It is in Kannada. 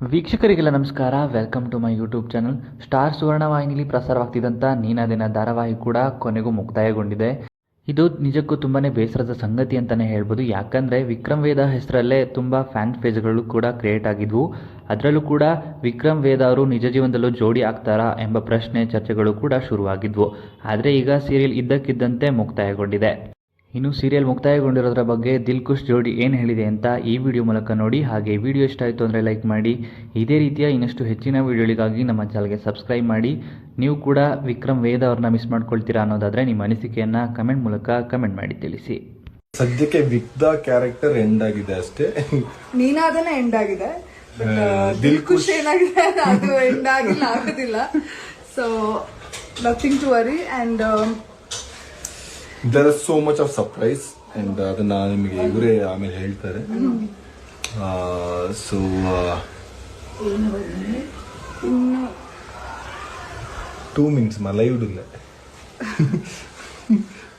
ವೀಕ್ಷಕರಿಗೆಲ್ಲ ನಮಸ್ಕಾರ. Welcome to my YouTube channel star Suvarna ವಾಹಿನಿಲಿ ಪ್ರಸಾರವಾಗ್ತಿದ್ದಂಥ ನೀನಾದಿನ ಧಾರಾವಾಹಿ ಕೂಡ ಕೊನೆಗೂ ಮುಕ್ತಾಯಗೊಂಡಿದೆ. ಇದು ನಿಜಕ್ಕೂ ತುಂಬಾ ಬೇಸರದ ಸಂಗತಿ ಅಂತಲೇ ಹೇಳ್ಬೋದು. ಯಾಕಂದರೆ ವಿಕ್ರಮ್ ವೇದ ಹೆಸರಲ್ಲೇ ತುಂಬ ಫ್ಯಾನ್ ಪೇಜ್ಗಳು ಕೂಡ ಕ್ರಿಯೇಟ್ ಆಗಿದ್ವು. ಅದರಲ್ಲೂ ಕೂಡ ವಿಕ್ರಮ್ ವೇದ ಅವರು ನಿಜ ಜೀವನದಲ್ಲೂ ಜೋಡಿ ಆಗ್ತಾರಾ ಎಂಬ ಪ್ರಶ್ನೆ ಚರ್ಚೆಗಳು ಕೂಡ ಶುರುವಾಗಿದ್ವು. ಆದರೆ ಈಗ ಸೀರಿಯಲ್ ಇದ್ದಕ್ಕಿದ್ದಂತೆ ಮುಕ್ತಾಯಗೊಂಡಿದೆ. ಇನ್ನು ಸೀರಿಯಲ್ ಮುಕ್ತಾಯಗೊಂಡಿರೋದ್ರ ಬಗ್ಗೆ ದಿಲ್ ಖುಷ್ ಜೋಡಿ ಏನು ಹೇಳಿದೆ ಅಂತ ಈ ವಿಡಿಯೋ ಮೂಲಕ ನೋಡಿ ಹಾಗೆ ವಿಡಿಯೋ ಇಷ್ಟ ಆಯಿತು ಅಂದರೆ ಲೈಕ್ ಮಾಡಿ. ಇದೇ ರೀತಿಯ ಇನ್ನಷ್ಟು ಹೆಚ್ಚಿನ ವಿಡಿಯೋಗಳಿಗಾಗಿ ನಮ್ಮ ಚಾನಲ್ಗೆ ಸಬ್ಸ್ಕ್ರೈಬ್ ಮಾಡಿ. ನೀವು ಕೂಡ ವಿಕ್ರಮ್ ವೇದ ಅವ್ರನ್ನ ಮಿಸ್ ಮಾಡ್ಕೊಳ್ತೀರಾ ಅನ್ನೋದಾದರೆ ನಿಮ್ಮ ಅನಿಸಿಕೆಯನ್ನು ಕಮೆಂಟ್ ಮೂಲಕ ಕಮೆಂಟ್ ಮಾಡಿ ತಿಳಿಸಿ. ಸದ್ಯಕ್ಕೆ ವಿಕ್ದ ಕ್ಯಾರೆಕ್ಟರ್ ಎಂಡ್ ಆಗಿದೆ ಅಷ್ಟೇ. ನೀನಾದನೇ ಎಂಡ್ ಆಗಿದೆ. ದಿಲ್ ಖುಷ್ ಏನಾಗಿದೆ ಅದು ಎಂಡ್ ಆಗಿಲ್ಲ ಆಗೋದಿಲ್ಲ. So nothing to worry and there are so much of surprise and ಅದನ್ನ ನಿಮಗೆ ಇವರೇ ಆಮೇಲೆ ಹೇಳ್ತಾರೆ. ಸೊ ಟೂ ಮಿನಿಟ್ಸ್ ಮ ಲೈವ್ ಇಲ್ಲ.